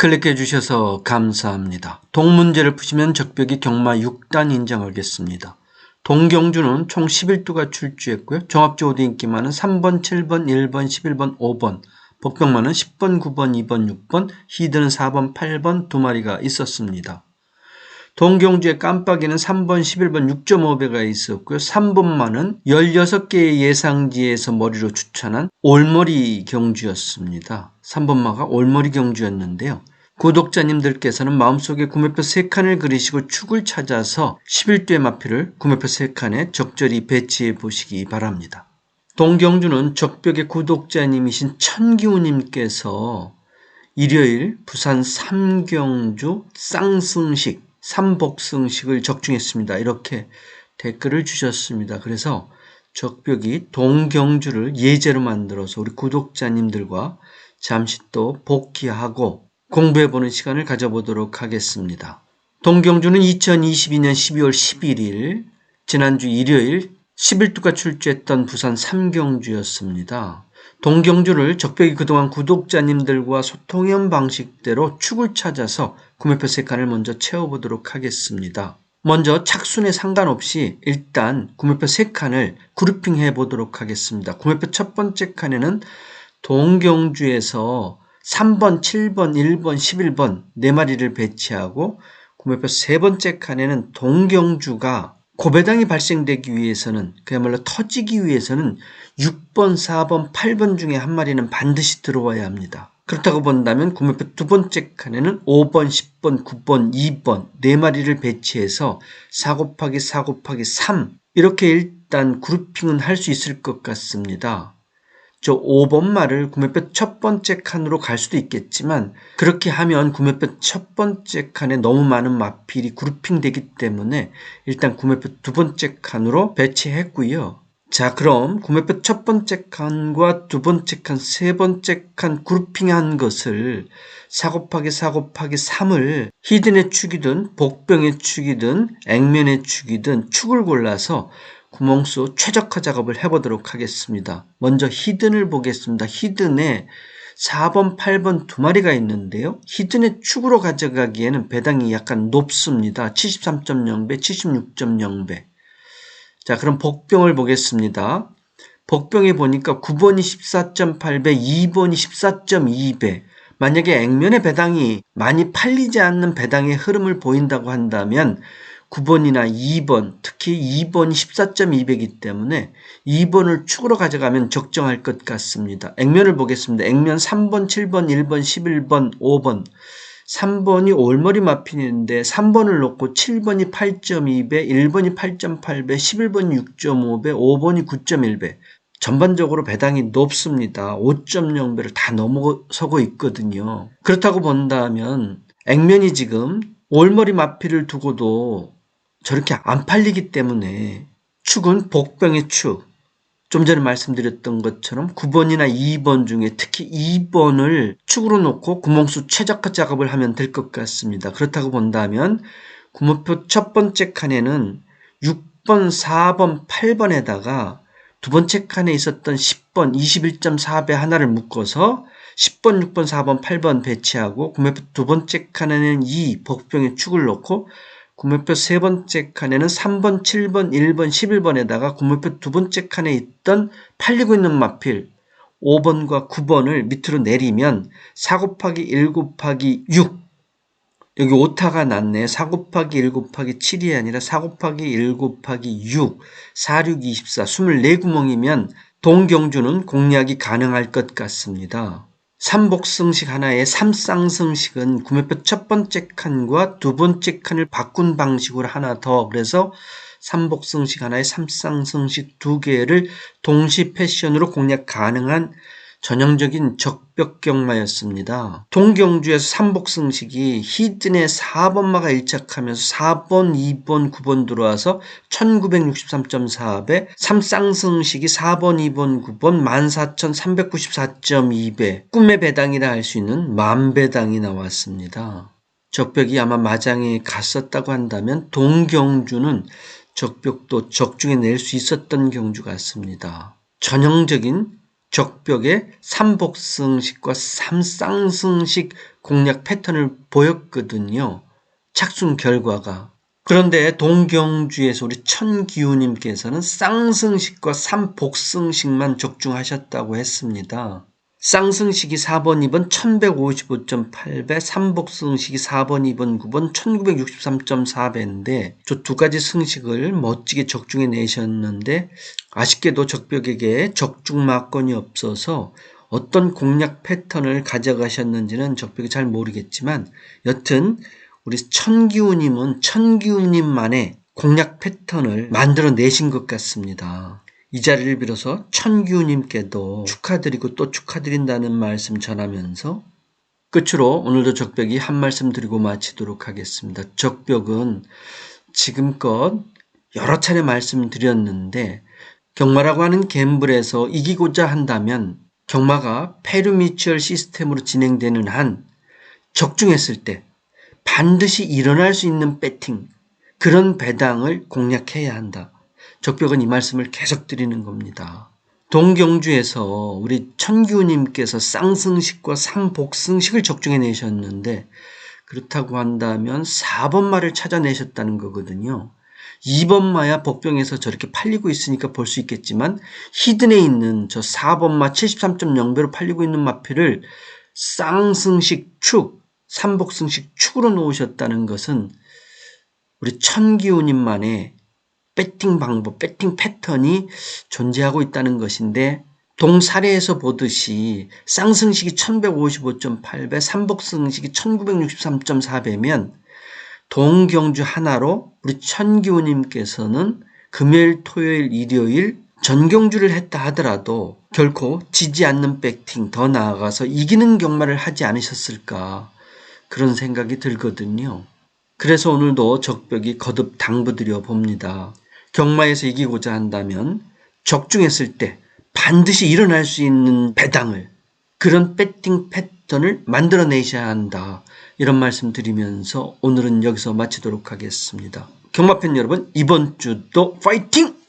클릭해 주셔서 감사합니다. 동문제를 푸시면 적벽이 경마 6단 인정하겠습니다. 동경주는 총 11두가 출주했고요. 종합조호도 인기만은 3번, 7번, 1번, 11번, 5번, 복병만은 10번, 9번, 2번, 6번, 히드는 4번, 8번 두 마리가 있었습니다. 동경주의 깜빡이는 3번, 11번 6.5배가 있었고요. 3번만은 16개의 예상지에서 머리로 추천한 올머리 경주였습니다. 3번마가 올머리 경주였는데요. 구독자님들께서는 마음속에 구매표 3칸을 그리시고 축을 찾아서 11두의 마표를 구매표 3칸에 적절히 배치해 보시기 바랍니다. 동경주는 적벽의 구독자님이신 천기우님께서 일요일 부산 삼경주 쌍승식 삼복승식을 적중했습니다. 이렇게 댓글을 주셨습니다. 그래서 적벽이 동경주를 예제로 만들어서 우리 구독자님들과 잠시 또 복귀하고 공부해보는 시간을 가져보도록 하겠습니다. 동경주는 2022년 12월 11일 지난주 일요일 11두가 출주했던 부산 삼경주였습니다. 동경주를 적벽이 그동안 구독자님들과 소통형 방식대로 축을 찾아서 구매표 3칸을 먼저 채워보도록 하겠습니다. 먼저 착순에 상관없이 일단 구매표 3칸을 그룹핑해 보도록 하겠습니다. 구매표 첫 번째 칸에는 동경주에서 3번, 7번, 1번, 11번 네 마리를 배치하고 구매표 세 번째 칸에는 동경주가 고배당이 발생되기 위해서는 그야말로 터지기 위해서는 6번, 4번, 8번 중에 한 마리는 반드시 들어와야 합니다. 그렇다고 본다면 구매표 두 번째 칸에는 5번, 10번, 9번, 2번 네 마리를 배치해서 4 곱하기 4 곱하기 3 이렇게 일단 그룹핑은 할 수 있을 것 같습니다. 저 5번 말을 구매표 첫 번째 칸으로 갈 수도 있겠지만 그렇게 하면 구매표 첫 번째 칸에 너무 많은 마필이 그룹핑 되기 때문에 일단 구매표 두 번째 칸으로 배치했고요. 자 그럼 구매표 첫 번째 칸과 두 번째 칸, 세 번째 칸 그룹핑한 것을 4 곱하기 4 곱하기 3을 히든의 축이든 복병의 축이든 액면의 축이든 축을 골라서 구멍수 최적화 작업을 해보도록 하겠습니다. 먼저 히든을 보겠습니다. 히든에 4번, 8번 두 마리가 있는데요. 히든의 축으로 가져가기에는 배당이 약간 높습니다. 73.0배, 76.0배. 자, 그럼 복병을 보겠습니다. 복병에 보니까 9번이 14.8배, 2번이 14.2배. 만약에 액면의 배당이 많이 팔리지 않는 배당의 흐름을 보인다고 한다면 9번이나 2번, 특히 2번이 14.2배이기 때문에 2번을 축으로 가져가면 적정할 것 같습니다. 액면을 보겠습니다. 액면 3번, 7번, 1번, 11번, 5번. 3번이 올머리 마핀인데 3번을 놓고 7번이 8.2배, 1번이 8.8배, 11번이 6.5배, 5번이 9.1배. 전반적으로 배당이 높습니다. 5.0배를 다 넘어서고 있거든요. 그렇다고 본다면 액면이 지금 올머리 마피를 두고도 저렇게 안 팔리기 때문에 축은 복병의 축. 좀 전에 말씀드렸던 것처럼 9번이나 2번 중에 특히 2번을 축으로 놓고 구멍수 최적화 작업을 하면 될 것 같습니다. 그렇다고 본다면 구멍표 첫 번째 칸에는 6번, 4번, 8번에다가 두 번째 칸에 있었던 10번 21.4배 하나를 묶어서 10번, 6번, 4번, 8번 배치하고 구매표 두 번째 칸에는 2 복병의 축을 놓고 구매표 세 번째 칸에는 3번, 7번, 1번, 11번에다가 구매표 두 번째 칸에 있던 팔리고 있는 마필 5번과 9번을 밑으로 내리면 4 곱하기 1 곱하기 6 여기 오타가 났네. 4 곱하기 1 곱하기 7이 아니라 4 곱하기 1 곱하기 6 4, 6, 24 24구멍이면 동경주는 공략이 가능할 것 같습니다. 삼복승식 하나의 삼쌍승식은 구매표 첫 번째 칸과 두 번째 칸을 바꾼 방식으로 하나 더. 그래서 삼복승식 하나의 삼쌍승식 두 개를 동시 패션으로 공략 가능한 전형적인 적벽경마였습니다. 동경주에서 삼복승식이 히든의 4번마가 일착하면서 4번, 2번, 9번 들어와서 1963.4배, 삼쌍승식이 4번, 2번, 9번 14,394.2배, 꿈의 배당이라 할 수 있는 만배당이 나왔습니다. 적벽이 아마 마장에 갔었다고 한다면 동경주는 적벽도 적중해 낼수 있었던 경주 같습니다. 전형적인 적벽에 삼복승식과 삼쌍승식 공략 패턴을 보였거든요. 착순 결과가. 그런데 동경주에서 우리 천기우님께서는 쌍승식과 삼복승식만 적중하셨다고 했습니다. 쌍승식이 4번, 2번 1155.8배, 삼복승식이 4번, 2번, 9번 1963.4배인데 저 두 가지 승식을 멋지게 적중해 내셨는데 아쉽게도 적벽에게 적중 마건이 없어서 어떤 공략 패턴을 가져가셨는지는 적벽이 잘 모르겠지만 여튼 우리 천기우님은 천기우님만의 공략 패턴을 만들어 내신 것 같습니다. 이 자리를 빌어서 천기우님께도 축하드리고 또 축하드린다는 말씀 전하면서 끝으로 오늘도 적벽이 한 말씀 드리고 마치도록 하겠습니다. 적벽은 지금껏 여러 차례 말씀드렸는데 경마라고 하는 갬블에서 이기고자 한다면 경마가 페르미추얼 시스템으로 진행되는 한 적중했을 때 반드시 일어날 수 있는 배팅 그런 배당을 공략해야 한다. 적벽은 이 말씀을 계속 드리는 겁니다. 동경주에서 우리 천규님께서 쌍승식과 삼복승식을 적중해 내셨는데 그렇다고 한다면 4번 말을 찾아내셨다는 거거든요. 2번 마야 복병에서 저렇게 팔리고 있으니까 볼 수 있겠지만 히든에 있는 저 4번 마 73.0배로 팔리고 있는 마표를 쌍승식 축, 삼복승식 축으로 놓으셨다는 것은 우리 천기우님만의 배팅 방법, 배팅 패턴이 존재하고 있다는 것인데 동사례에서 보듯이 쌍승식이 1155.8배, 삼복승식이 1963.4배면 동경주 하나로 우리 천기우님께서는 금요일, 토요일, 일요일 전경주를 했다 하더라도 결코 지지 않는 배팅 더 나아가서 이기는 경마를 하지 않으셨을까 그런 생각이 들거든요. 그래서 오늘도 적벽이 거듭 당부드려 봅니다. 경마에서 이기고자 한다면 적중했을 때 반드시 일어날 수 있는 배당을 그런 배팅 패턴을 만들어내셔야 한다. 이런 말씀 드리면서 오늘은 여기서 마치도록 하겠습니다. 경마팬 여러분 이번 주도 파이팅!